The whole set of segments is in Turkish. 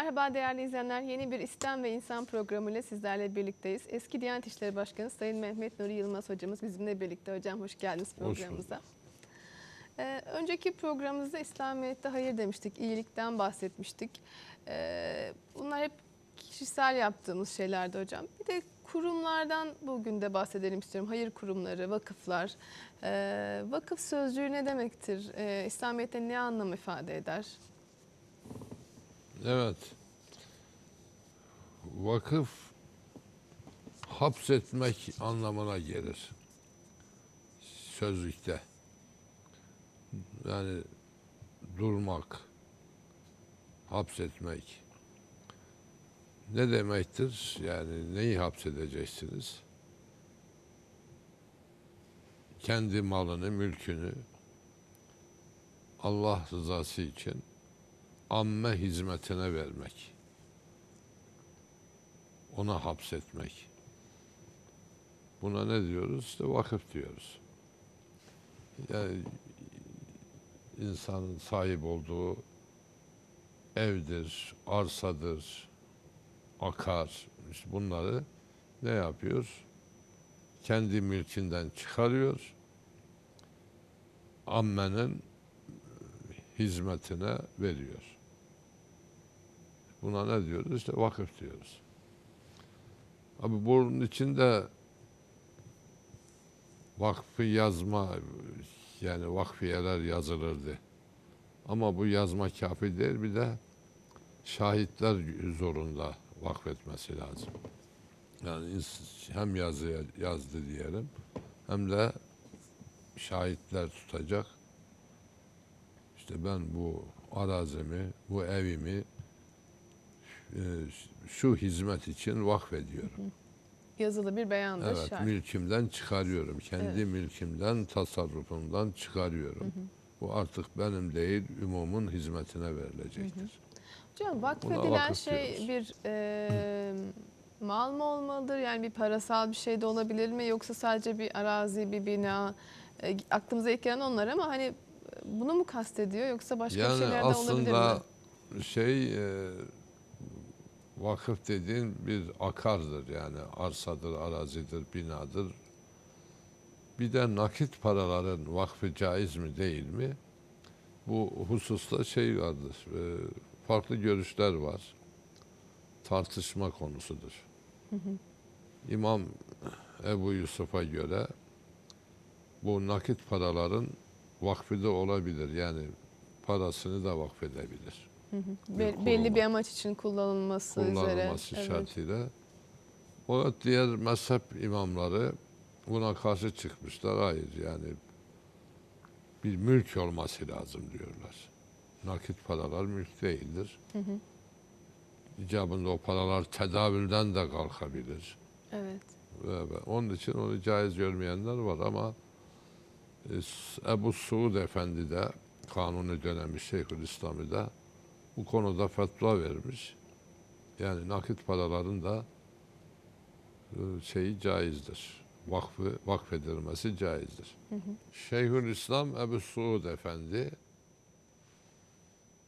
Merhaba değerli izleyenler. Yeni bir İslam ve İnsan programıyla sizlerle birlikteyiz. Eski Diyanet İşleri Başkanı Sayın Mehmet Nuri Yılmaz hocamız bizimle birlikte. Hocam hoş geldiniz programımıza. Ee, önceki programımızda İslamiyet'te hayır demiştik, iyilikten bahsetmiştik. Ee, bunlar hep kişisel yaptığımız şeylerdi hocam. Bir de kurumlardan bugün de bahsedelim istiyorum. Hayır kurumları, vakıflar. Ee, vakıf sözcüğü ne demektir? Ee, İslamiyet'te ne anlam ifade eder? Evet. Vakıf hapsetmek anlamına gelir. Sözlükte. Yani durmak, hapsetmek. Ne demektir? Yani neyi hapsedeceksiniz? Kendi malını, mülkünü Allah rızası için amme hizmetine vermek. Ona hapsetmek. Buna ne diyoruz? İşte vakıf diyoruz. Yani insanın sahip olduğu evdir, arsadır, akar. İşte bunları ne yapıyor? Kendi mülkünden çıkarıyor. Ammenin hizmetine veriyor. Buna ne diyoruz? İşte vakıf diyoruz. Abi bunun içinde vakfı yazma yani vakfiyeler yazılırdı. Ama bu yazma kafi değil bir de şahitler zorunda vakfetmesi lazım. Yani hem yazıya yazdı diyelim hem de şahitler tutacak. İşte ben bu arazimi, bu evimi şu hizmet için vakfediyorum. Yazılı bir beyandır. Evet, şart. mülkümden çıkarıyorum. Kendi Evet. mülkümden, tasarrufumdan çıkarıyorum. Bu artık benim değil, ümumun hizmetine verilecektir. Hocam vakfedilen Buna vakıf şey diyoruz. bir e, mal mı olmalıdır? Yani bir parasal bir şey de olabilir mi? Yoksa sadece bir arazi, bir bina? E, aklımıza ilk gelen onlar ama hani bunu mu kastediyor yoksa başka Yani şeyler de olabilir mi? aslında şey e, vakıf dediğin bir akardır yani arsadır, arazidir, binadır. Bir de nakit paraların vakfı caiz mi değil mi? Bu hususta şey vardır, e, farklı görüşler var. Tartışma konusudur. İmam Ebu Yusuf'a göre bu nakit paraların vakfı da olabilir. Yani parasını da vakfedebilir. Be- kuruma. belli bir amaç için kullanılması, üzere. Kullanılması Evet. şartıyla. O diğer mezhep imamları buna karşı çıkmışlar. Hayır yani bir mülk olması lazım diyorlar. Nakit paralar mülk değildir. İcabında o paralar tedavülden de kalkabilir. Evet. Ve- ve Onun için onu caiz görmeyenler var ama e, Ebu Suud Efendi de Kanuni dönemi Şeyhülislam'ı da bu konuda fetva vermiş. Yani nakit paraların da e, şeyi caizdir. Vakfı, vakfedilmesi caizdir. Şeyhülislam Ebu Suud Efendi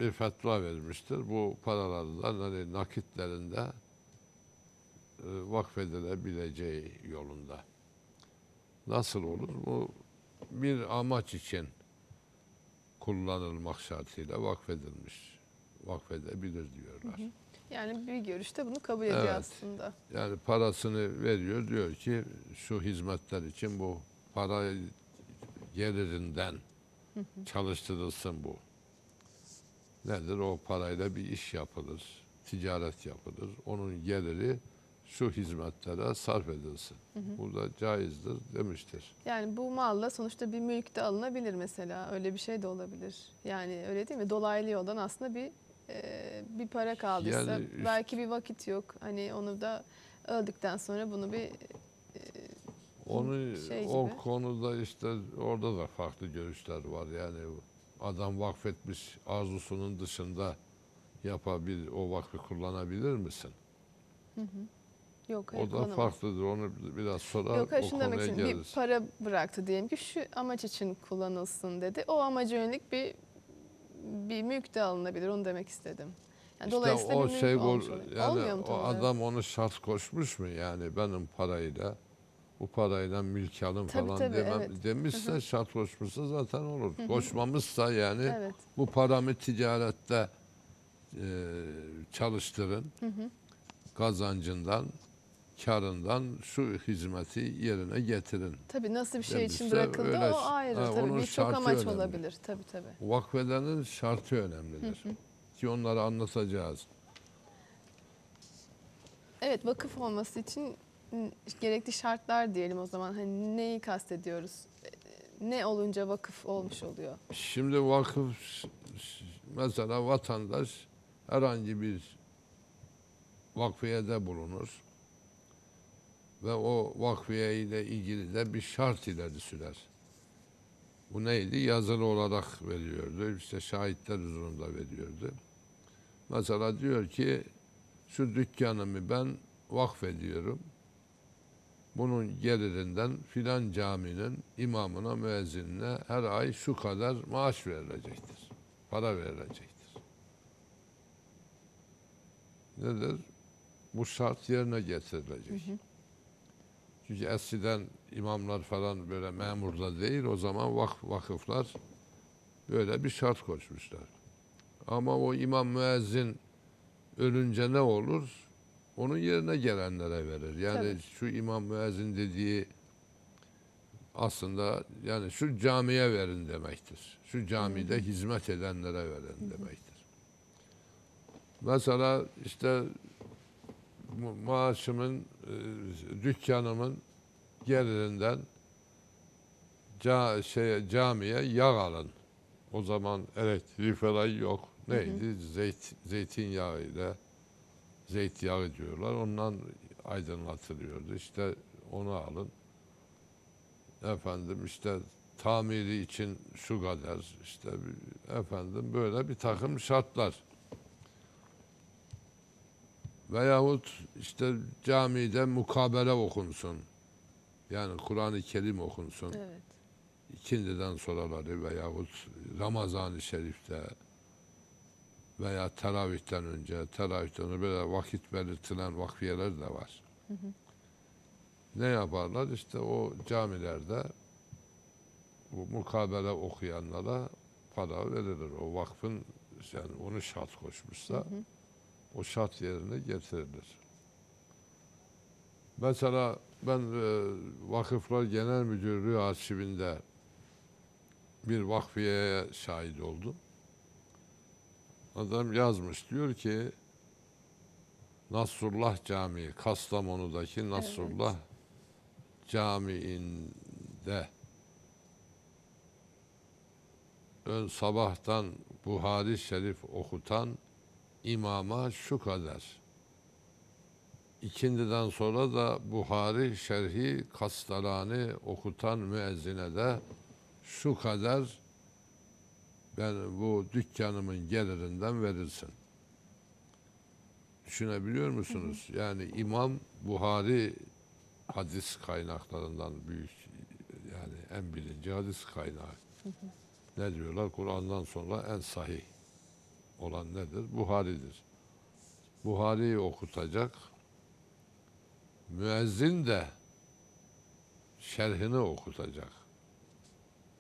bir fetva vermiştir. Bu paralardan hani nakitlerinde e, vakfedilebileceği yolunda. Nasıl olur? Bu bir amaç için kullanılmak şartıyla vakfedilmiş. Vakfedebilir diyorlar. Yani bir görüşte bunu kabul ediyor Evet. aslında. Yani parasını veriyor diyor ki şu hizmetler için bu para gelirinden çalıştırılsın bu. Nedir? O parayla bir iş yapılır, ticaret yapılır. Onun geliri şu hizmetlere sarf edilsin. Bu da caizdir demiştir. Yani bu malla sonuçta bir mülk de alınabilir mesela. Öyle bir şey de olabilir. Yani öyle değil mi? Dolaylı yoldan aslında bir bir para kaldıysa Yani belki bir vakit yok. Hani onu da öldükten sonra bunu bir Onu şey o gibi. konuda işte orada da farklı görüşler var. Yani adam vakfetmiş arzusunun dışında yapabilir, o vakfı kullanabilir misin? yok hayır, O da kullanamaz. farklıdır. Onu biraz sonra Yok hayır o şunu demek konuya istiyorum. Bir geliriz. para bıraktı diyelim ki şu amaç için kullanılsın dedi. O amaca yönelik bir bir mülk de alınabilir. Onu demek istedim. Yani İşte dolayısıyla o bir şey oluyor. yani Olmuyor mu o adam onu şart koşmuş mu yani benim parayla bu parayla mülk alın Tabii, falan tabii, demem, evet. demişse şart koşmuşsa zaten olur. Koşmamışsa yani Evet. bu paramı ticarette e, çalıştırın. Kazancından, karından şu hizmeti yerine getirin. Tabii nasıl bir şey için bırakıldı öyle- o ayrı. Ha, tabii birçok amaç önemli. olabilir. Tabii tabii. Vakfedenin şartı önemlidir. Ki onları anlatacağız. Evet vakıf olması için gerekli şartlar diyelim o zaman. Hani neyi kastediyoruz? Ne olunca vakıf olmuş oluyor? Şimdi vakıf mesela vatandaş herhangi bir vakfiyede bulunur ve o vakfiye ile ilgili de bir şart ileri sürer. Bu neydi? Yazılı olarak veriyordu. İşte şahitler huzurunda veriyordu. Mesela diyor ki şu dükkanımı ben vakfediyorum. Bunun gelirinden filan caminin imamına, müezzinine her ay şu kadar maaş verilecektir. Para verilecektir. Nedir? Bu şart yerine getirilecek. Çünkü eskiden imamlar falan böyle memurda değil, o zaman vak vakıflar böyle bir şart koşmuşlar. Ama o imam müezzin ölünce ne olur? Onun yerine gelenlere verir. Yani Tabii. şu imam müezzin dediği aslında yani şu camiye verin demektir. Şu camide hizmet edenlere verin demektir. Mesela işte maaşımın, e, dükkanımın gelirinden ca, şeye, camiye yağ alın. O zaman elektriği falan yok. Neydi? Zeyt, zeytinyağı ile zeytinyağı diyorlar. Ondan aydınlatılıyordu. İşte onu alın. Efendim işte tamiri için şu kadar işte efendim böyle bir takım şartlar. Veyahut işte camide mukabele okunsun. Yani Kur'an-ı Kerim okunsun. Evet. ikindiden sonraları veyahut Ramazan-ı Şerif'te veya teravihten önce, teravihten önce böyle vakit belirtilen vakfiyeler de var. Ne yaparlar? İşte o camilerde bu mukabele okuyanlara para verilir. O vakfın yani onu şart koşmuşsa o şart yerine getirilir. Mesela ben e, Vakıflar Genel Müdürlüğü arşivinde bir vakfiyeye şahit oldum. Adam yazmış diyor ki Nasrullah Camii Kastamonu'daki Nasrullah Camii'nde ön sabahtan Buhari Şerif okutan imama şu kadar. İkindiden sonra da Buhari Şerhi Kastalani okutan müezzine de şu kadar ben bu dükkanımın gelirinden verirsin. Düşünebiliyor musunuz? Yani İmam Buhari hadis kaynaklarından büyük yani en birinci hadis kaynağı. Ne diyorlar? Kur'an'dan sonra en sahih olan nedir? Buhari'dir. Buhari'yi okutacak. Müezzin de şerhini okutacak.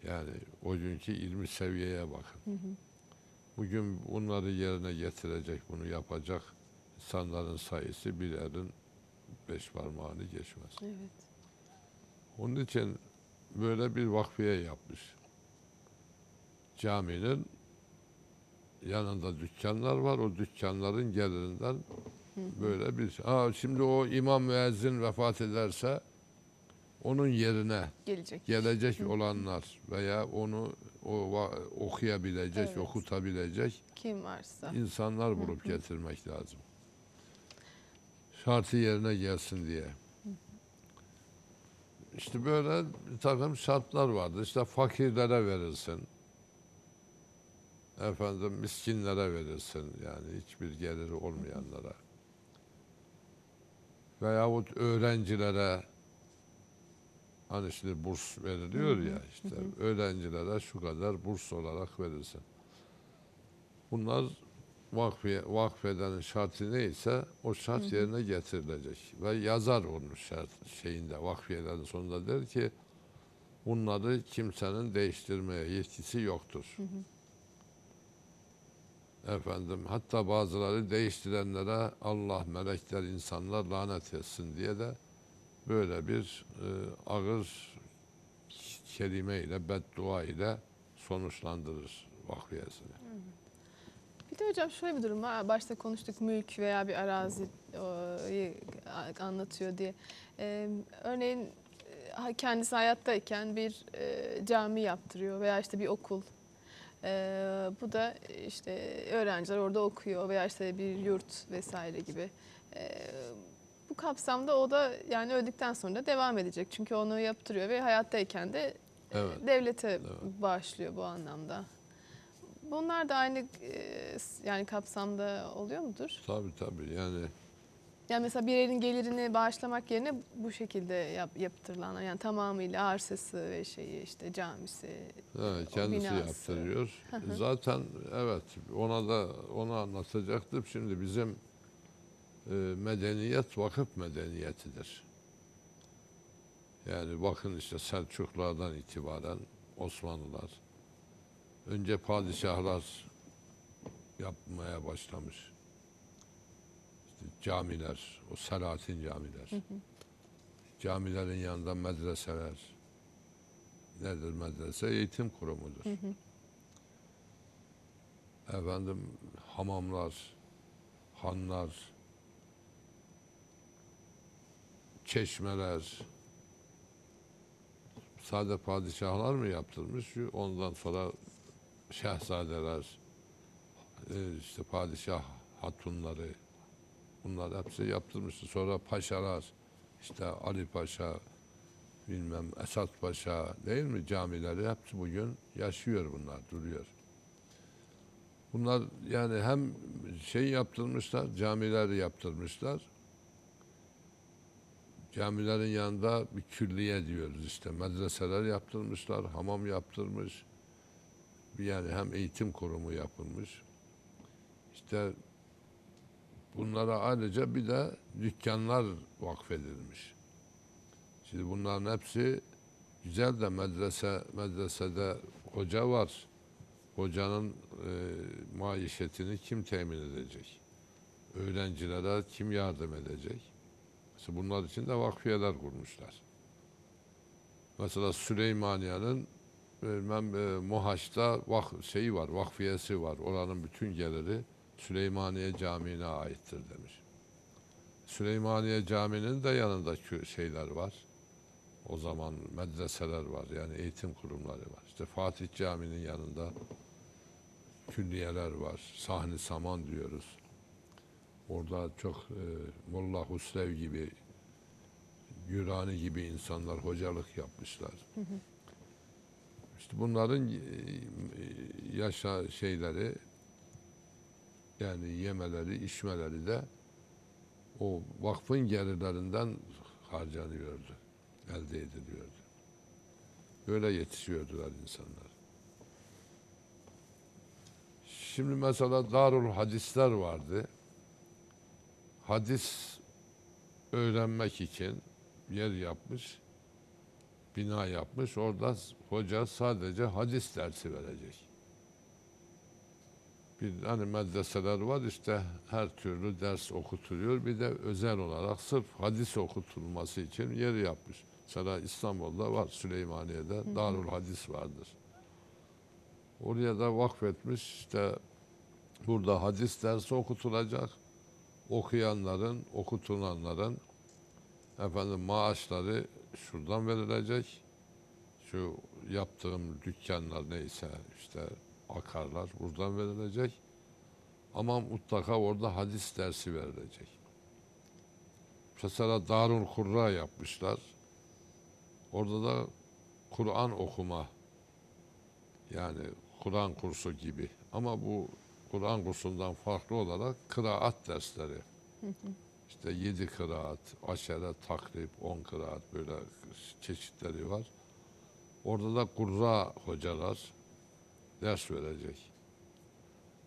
Yani o günkü ilmi seviyeye bakın. Bugün bunları yerine getirecek, bunu yapacak insanların sayısı bir elin beş parmağını geçmez. Evet. Onun için böyle bir vakfiye yapmış. Caminin yanında dükkanlar var. O dükkanların gelirinden böyle bir... Aa, şimdi o imam müezzin vefat ederse onun yerine Gelecek. gelecek olanlar veya onu o okuyabilecek, Evet. okutabilecek Kim varsa. insanlar bulup getirmek lazım. Şartı yerine gelsin diye. İşte böyle bir takım şartlar vardı. İşte fakirlere verilsin. Efendim miskinlere verilsin. Yani hiçbir geliri olmayanlara. Veyahut öğrencilere hani şimdi burs veriliyor ya işte öğrencilere şu kadar burs olarak verilsin. Bunlar vakfiye, vakfedenin şartı neyse o şart yerine getirilecek. Ve yazar onun şart şeyinde vakfiyelerin sonunda der ki bunları kimsenin değiştirmeye yetkisi yoktur. Efendim hatta bazıları değiştirenlere Allah, melekler, insanlar lanet etsin diye de böyle bir e, ağır kelime ile beddua ile sonuçlandırır vakfiyesini. Bir de hocam şöyle bir durum var. Başta konuştuk mülk veya bir araziyi anlatıyor diye. Ee, örneğin e, kendisi hayattayken bir e, cami yaptırıyor veya işte bir okul. Ee, bu da işte öğrenciler orada okuyor veya işte bir yurt vesaire gibi. Ee, bu kapsamda o da yani öldükten sonra da devam edecek. Çünkü onu yaptırıyor ve hayattayken de Evet. devlete Evet. bağışlıyor bu anlamda. Bunlar da aynı e, yani kapsamda oluyor mudur? Tabii tabii yani Yani mesela bir yerin gelirini bağışlamak yerine bu şekilde yap, yaptırılan yani tamamıyla arsası ve şeyi işte camisi. Evet, kendisi binası. yaptırıyor. Zaten evet ona da onu anlatacaktım. Şimdi bizim e, medeniyet vakıf medeniyetidir. Yani bakın işte Selçuklulardan itibaren Osmanlılar önce padişahlar yapmaya başlamış. Camiler, o Selahattin camiler. Camilerin yanında medreseler, nedir medrese? Eğitim kurumudur. Efendim hamamlar, hanlar, çeşmeler, sade padişahlar mı yaptırmış? Ondan sonra şehzadeler, e, işte padişah hatunları, bunlar hepsi yaptırmıştı. Sonra paşalar, işte Ali Paşa, bilmem Esat Paşa değil mi camileri hepsi bugün yaşıyor bunlar duruyor. Bunlar yani hem şey yaptırmışlar camiler yaptırmışlar. Camilerin yanında bir külliye diyoruz işte medreseler yaptırmışlar, hamam yaptırmış. Yani hem eğitim kurumu yapılmış. İşte bunlara ayrıca bir de dükkanlar vakfedilmiş. Şimdi bunların hepsi güzel de medrese medresede hoca var. Hocanın e, maişetini kim temin edecek? Öğrencilere kim yardım edecek? Mesela bunlar için de vakfiyeler kurmuşlar. Mesela Süleymaniye'nin bilmem e, Mohaç'ta vak, şeyi var, vakfiyesi var. Oranın bütün geliri Süleymaniye Camii'ne aittir demiş. Süleymaniye Camii'nin de yanında şeyler var. O zaman medreseler var yani eğitim kurumları var. İşte Fatih Camii'nin yanında külliyeler var. Sahni Saman diyoruz. Orada çok e, Molla Husrev gibi, Gürani gibi insanlar hocalık yapmışlar. İşte bunların e, yaşa şeyleri yani yemeleri, içmeleri de o vakfın gelirlerinden harcanıyordu, elde ediliyordu. Böyle yetişiyordular insanlar. Şimdi mesela Darul Hadisler vardı. Hadis öğrenmek için yer yapmış, bina yapmış. Orada hoca sadece hadis dersi verecek. Bir hani medreseler var işte her türlü ders okutuluyor. Bir de özel olarak sırf hadis okutulması için yer yapmış. Mesela İstanbul'da var, Süleymaniye'de Darul Hadis vardır. Oraya da vakfetmiş işte burada hadis dersi okutulacak. Okuyanların, okutulanların efendim maaşları şuradan verilecek. Şu yaptığım dükkanlar neyse işte akarlar buradan verilecek. Ama mutlaka orada hadis dersi verilecek. Mesela Darul Kurra yapmışlar. Orada da Kur'an okuma yani Kur'an kursu gibi. Ama bu Kur'an kursundan farklı olarak kıraat dersleri. İşte yedi kıraat, aşere, takrib, on kıraat böyle çeşitleri var. Orada da kurra hocalar ders verecek.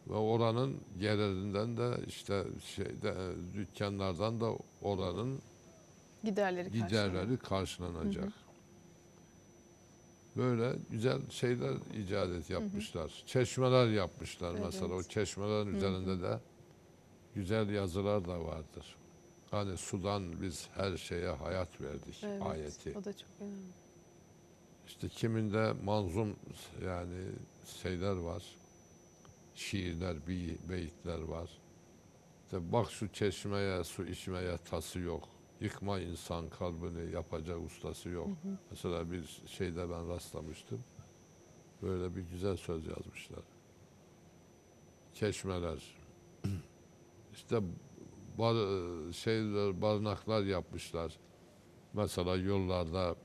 Ve oranın gelirinden de işte şeyde e, dükkanlardan da oranın Giderleri giderleri karşılanacak. Böyle güzel şeyler icat et yapmışlar. Çeşmeler yapmışlar mesela. O Evet. çeşmelerin üzerinde de güzel yazılar da vardır. Hani sudan biz her şeye hayat verdik Evet, ayeti. O da çok önemli. İşte kiminde manzum yani şeyler var. Şiirler, bi- beyitler var. İşte bak şu çeşmeye su içmeye tası yok. Yıkma insan kalbini yapacak ustası yok. Mesela bir şeyde ben rastlamıştım. Böyle bir güzel söz yazmışlar. Çeşmeler. işte bar, şeyler, barınaklar yapmışlar. Mesela yollarda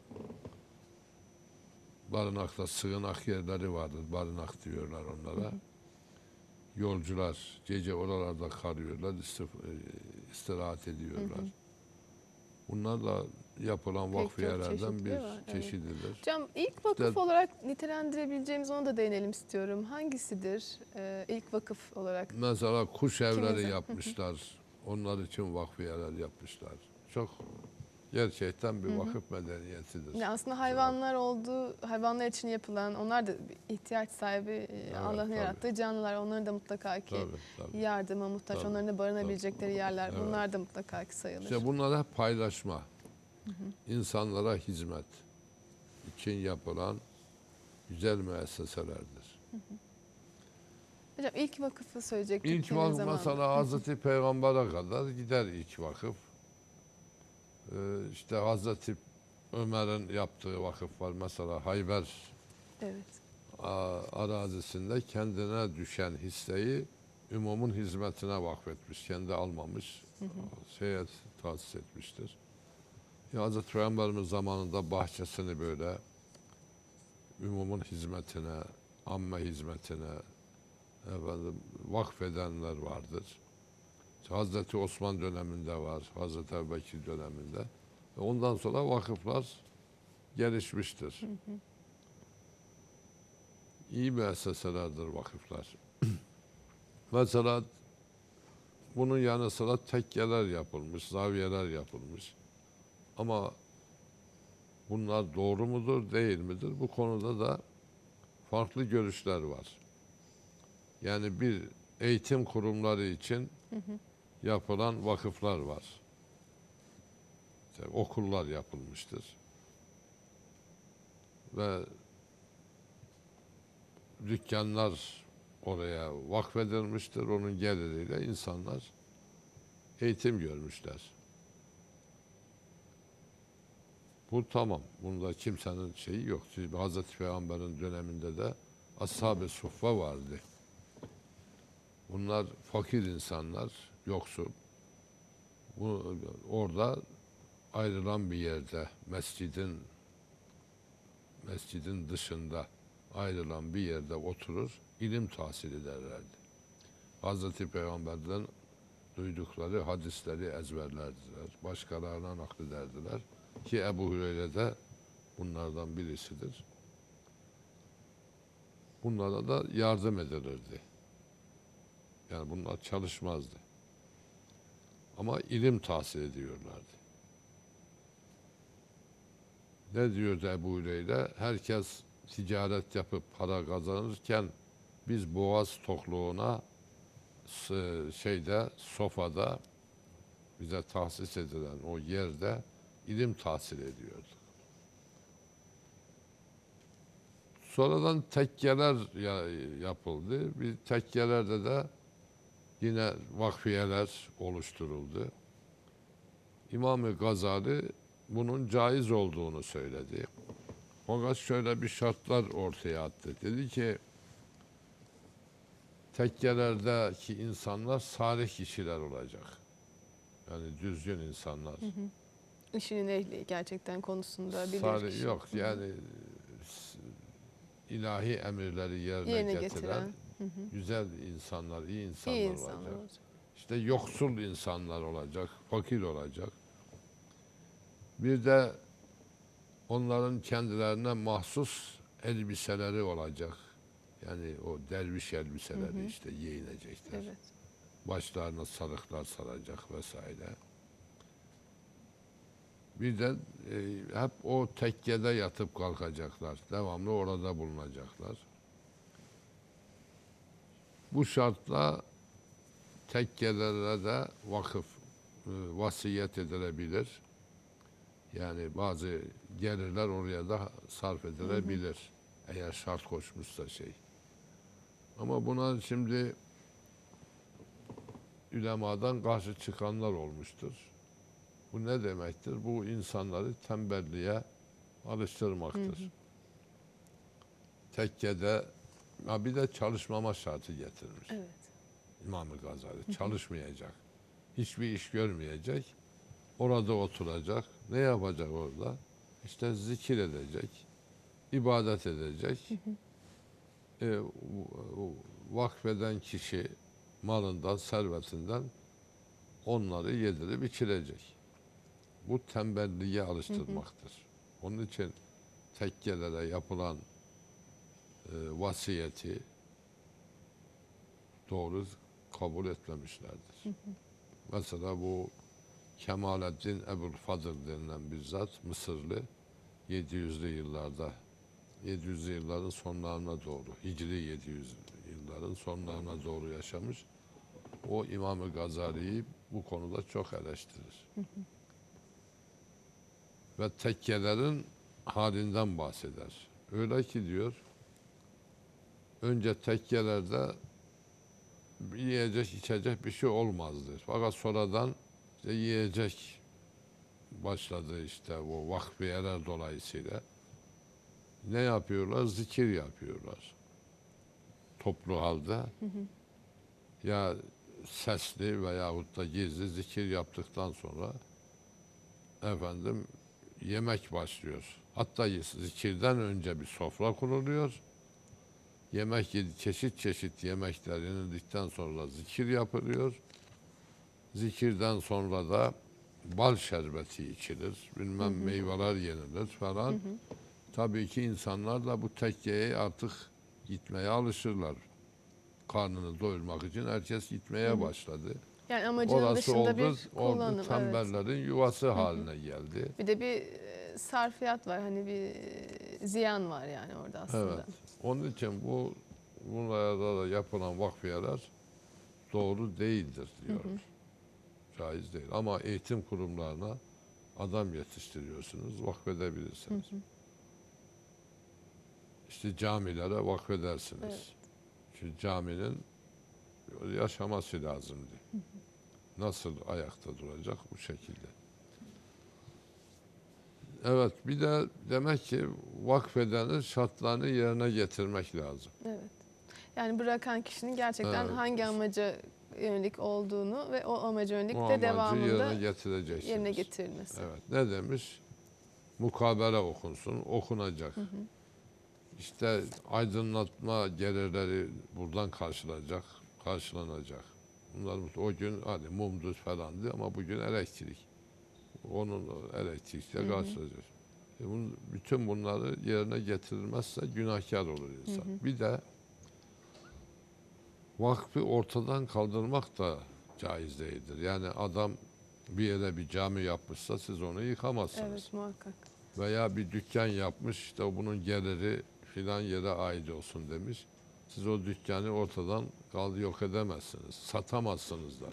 barınakta sığınak yerleri vardır. Barınak diyorlar onlara. Yolcular gece oralarda kalıyorlar, e, istirahat ediyorlar. Bunlar da yapılan çeşitli bir var, evet. çeşididir. Hocam ilk vakıf İşte- olarak nitelendirebileceğimiz onu da değinelim istiyorum. Hangisidir e, ilk vakıf olarak? Mesela kuş evleri zaman? yapmışlar. Onlar için vakfı yerler yapmışlar. Çok gerçekten bir vakıf medeniyetidir. Yani aslında hayvanlar olduğu, hayvanlar için yapılan, onlar da bir ihtiyaç sahibi, e, Allah'ın tabii. yarattığı canlılar. Onların da mutlaka ki Tabii, tabii. yardıma muhtaç, Tabii, onların da barınabilecekleri yerler. Evet. Bunlar da mutlaka ki sayılır. İşte bunlar hep paylaşma. insanlara hizmet için yapılan güzel müesseselerdir. Hocam ilk vakıfı söyleyecek İlk vakıf mesela Hazreti Peygamber'e kadar gider ilk vakıf. Ee, işte Hazreti Ömer'in yaptığı vakıf var. Mesela Hayber Evet. arazisinde kendine düşen hisseyi ümumun hizmetine vakfetmiş. Kendi almamış. Şeye tahsis etmiştir. Ya Hazreti Peygamberimiz zamanında bahçesini böyle ümumun hizmetine, amme hizmetine efendim, vakfedenler vardır. Hazreti Osman döneminde var, Hazreti Ebubekir döneminde. Ve Ondan sonra vakıflar gelişmiştir. İyi müesseselerdir vakıflar. Mesela bunun yanı sıra tekkeler yapılmış, zaviyeler yapılmış. Ama bunlar doğru mudur, değil midir? Bu konuda da farklı görüşler var. Yani bir eğitim kurumları için yapılan vakıflar var. İşte okullar yapılmıştır. Ve dükkanlar oraya vakfedilmiştir. Onun geliriyle insanlar eğitim görmüşler. Bu tamam. Bunda kimsenin şeyi yok. Hazreti Peygamber'in döneminde de ashab-ı suffa vardı. Bunlar fakir insanlar, yoksul. Bu, orada ayrılan bir yerde, mescidin mescidin dışında ayrılan bir yerde oturur, ilim tahsil ederlerdi. Hazreti Peygamber'den duydukları hadisleri ezberlerdiler. Başkalarına naklederdiler. Ki Ebu Hureyre de bunlardan birisidir. Bunlara da yardım edilirdi. Yani bunlar çalışmazdı. Ama ilim tahsil ediyorlardı. Ne diyordu Ebu Hureyre? Herkes ticaret yapıp para kazanırken biz boğaz tokluğuna şeyde sofada bize tahsis edilen o yerde ilim tahsil ediyorduk. Sonradan tekkeler ya- yapıldı. Bir tekkelerde de yine vakfiyeler oluşturuldu. İmam-ı Gazali bunun caiz olduğunu söyledi. Fakat şöyle bir şartlar ortaya attı. Dedi ki tekkelerdeki insanlar salih kişiler olacak. Yani düzgün insanlar. İşinin ehli gerçekten konusunda bilir Salih kişi. yok yani ilahi emirleri yerine, Yerine getiren, getiren. Güzel insanlar, iyi insanlar, İyi insanlar olacak. olacak. İşte yoksul insanlar olacak, fakir olacak. Bir de onların kendilerine mahsus elbiseleri olacak. Yani o derviş elbiseleri işte giyinecekler. Evet. Başlarına sarıklar saracak vesaire. Bir de e, hep o tekkede yatıp kalkacaklar. Devamlı orada bulunacaklar. Bu şartla tekkelere de vakıf e, vasiyet edilebilir. Yani bazı gelirler oraya da sarf edilebilir. Eğer şart koşmuşsa şey. Ama buna şimdi ulemadan karşı çıkanlar olmuştur. Bu ne demektir? Bu insanları tembelliğe alıştırmaktır. Tekkede ha bir de çalışmama şartı getirmiş. Evet. İmam-ı Gazali çalışmayacak. Hiçbir iş görmeyecek. Orada oturacak. Ne yapacak orada? İşte zikir edecek. ibadet edecek. E, vakfeden kişi malından, servetinden onları yedirip içirecek. Bu tembelliğe alıştırmaktır. Onun için tekkelere yapılan vasiyeti doğru kabul etmemişlerdir. Mesela bu Kemaleddin Ebul Fadıl denilen bir zat Mısırlı 700'lü yıllarda 700'lü yılların sonlarına doğru Hicri 700 yılların sonlarına doğru yaşamış. O İmam-ı Gazali'yi bu konuda çok eleştirir. Ve tekkelerin halinden bahseder. Öyle ki diyor önce tekkelerde yiyecek içecek bir şey olmazdı. Fakat sonradan işte yiyecek başladı işte o vakfiyeler dolayısıyla. Ne yapıyorlar? Zikir yapıyorlar. Toplu halde. Ya sesli veyahut da gizli zikir yaptıktan sonra efendim yemek başlıyor. Hatta zikirden önce bir sofra kuruluyor. Yemek yedi, çeşit çeşit yemekler yenildikten sonra zikir yapılıyor. Zikirden sonra da bal şerbeti içilir. Bilmem meyveler yenilir falan. Tabii ki insanlar da bu tekkeye artık gitmeye alışırlar. Karnını doyurmak için herkes gitmeye başladı. Yani amacının Orası dışında oldu, bir kullanım. evet. tembellerin yuvası haline geldi. Bir de bir e, sarfiyat var. Hani bir e, ziyan var yani orada aslında. Evet. Onun için bu bunlarda da yapılan vakfiyeler doğru değildir diyor. Caiz değil. Ama eğitim kurumlarına adam yetiştiriyorsunuz, vakfedebilirsiniz. İşte camilere vakfedersiniz. Evet. Çünkü caminin yaşaması lazımdı. Nasıl ayakta duracak bu şekilde. Evet bir de demek ki vakfedenin şartlarını yerine getirmek lazım. Evet. Yani bırakan kişinin gerçekten Evet. hangi amaca yönelik olduğunu ve o amaca yönelik O de amacı devamında yerine yerine, getirilmesi. Evet. Ne demiş? Mukabele okunsun, okunacak. İşte aydınlatma gelirleri buradan karşılanacak, karşılanacak. Bunlar o gün hani mumdur falandı ama bugün elektrik. Onun elektrikle karşılanacak. E bunun, bütün bunları yerine getirilmezse günahkar olur insan. Bir de vakfı ortadan kaldırmak da caiz değildir. Yani adam bir yere bir cami yapmışsa siz onu yıkamazsınız. Evet muhakkak. Veya bir dükkan yapmış işte bunun geliri filan yere ait olsun demiş. Siz o dükkanı ortadan kaldı yok edemezsiniz. Satamazsınız da.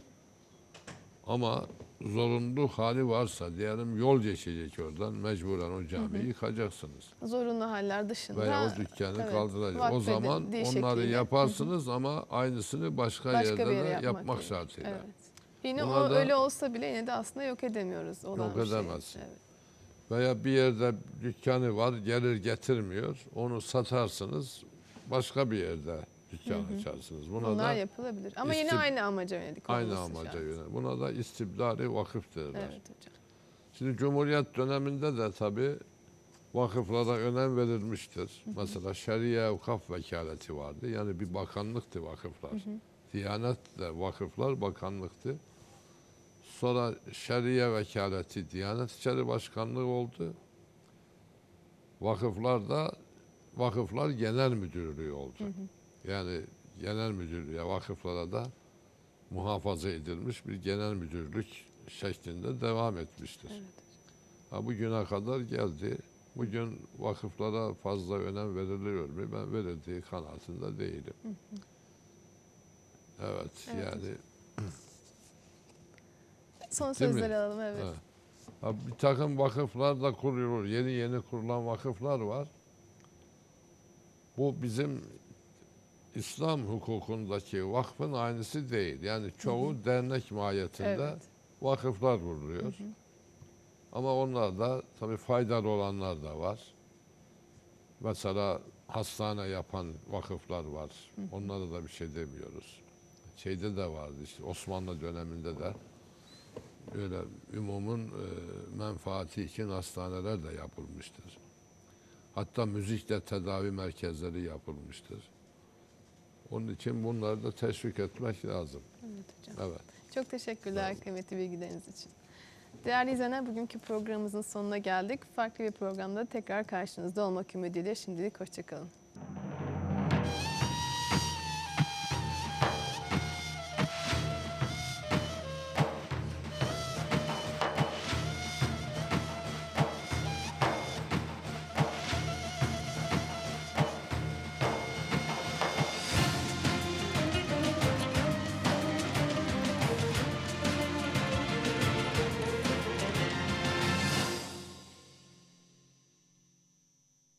Ama zorunlu hali varsa diyelim yol geçecek oradan mecburen o camiyi yıkacaksınız. Zorunlu haller dışında Veya o dükkanı evet, kaldıracak. O zaman onları şekliyle. yaparsınız ama aynısını başka, başka yerde yere yapmak, yapmak şartıyla. Evet. Yine Buna o da- öyle olsa bile yine de aslında yok edemiyoruz olan Yok şey. edemezsin. Evet. Veya bir yerde dükkanı var, gelir getirmiyor. Onu satarsınız, başka bir yerde dükkan açarsınız. Buna Bunlar da yapılabilir. Ama yine istib- aynı amaca yönelik aynı olması amaca yönelik. Buna da istibdari vakıf derler. Evet hocam. Şimdi Cumhuriyet döneminde de tabii vakıflara önem verilmiştir. Mesela Şeriye Evkaf Vekaleti vardı. Yani bir bakanlıktı vakıflar. Diyanet de vakıflar bakanlıktı. Sonra Şeriye Vekaleti Diyanet İşleri Başkanlığı oldu. Vakıflar da Vakıflar Genel Müdürlüğü oldu. Yani genel müdürlüğe, vakıflara da muhafaza edilmiş bir genel müdürlük şeklinde devam etmiştir. Evet. Ha, bugüne kadar geldi. Bugün vakıflara fazla önem veriliyor mu? Ben verildiği kanaatinde değilim. Evet, Evet yani Son mi? sözleri alalım. Evet. ha. Ha, bir takım vakıflar da kuruluyor. Yeni yeni kurulan vakıflar var. Bu bizim İslam hukukundaki vakfın aynısı değil. Yani çoğu dernek mahiyetinde Evet. vakıflar kuruluyor. Ama onlar da tabii faydalı olanlar da var. Mesela hastane yapan vakıflar var. Onlara da bir şey demiyoruz. Şeyde de vardı işte Osmanlı döneminde de öyle umumun e, menfaati için hastaneler de yapılmıştır. Hatta müzikle tedavi merkezleri yapılmıştır. Onun için bunları da teşvik etmek lazım. Evet hocam. Evet. Çok teşekkürler kıymetli bilgileriniz için. Değerli izleyenler bugünkü programımızın sonuna geldik. Farklı bir programda tekrar karşınızda olmak ümidiyle şimdilik hoşçakalın.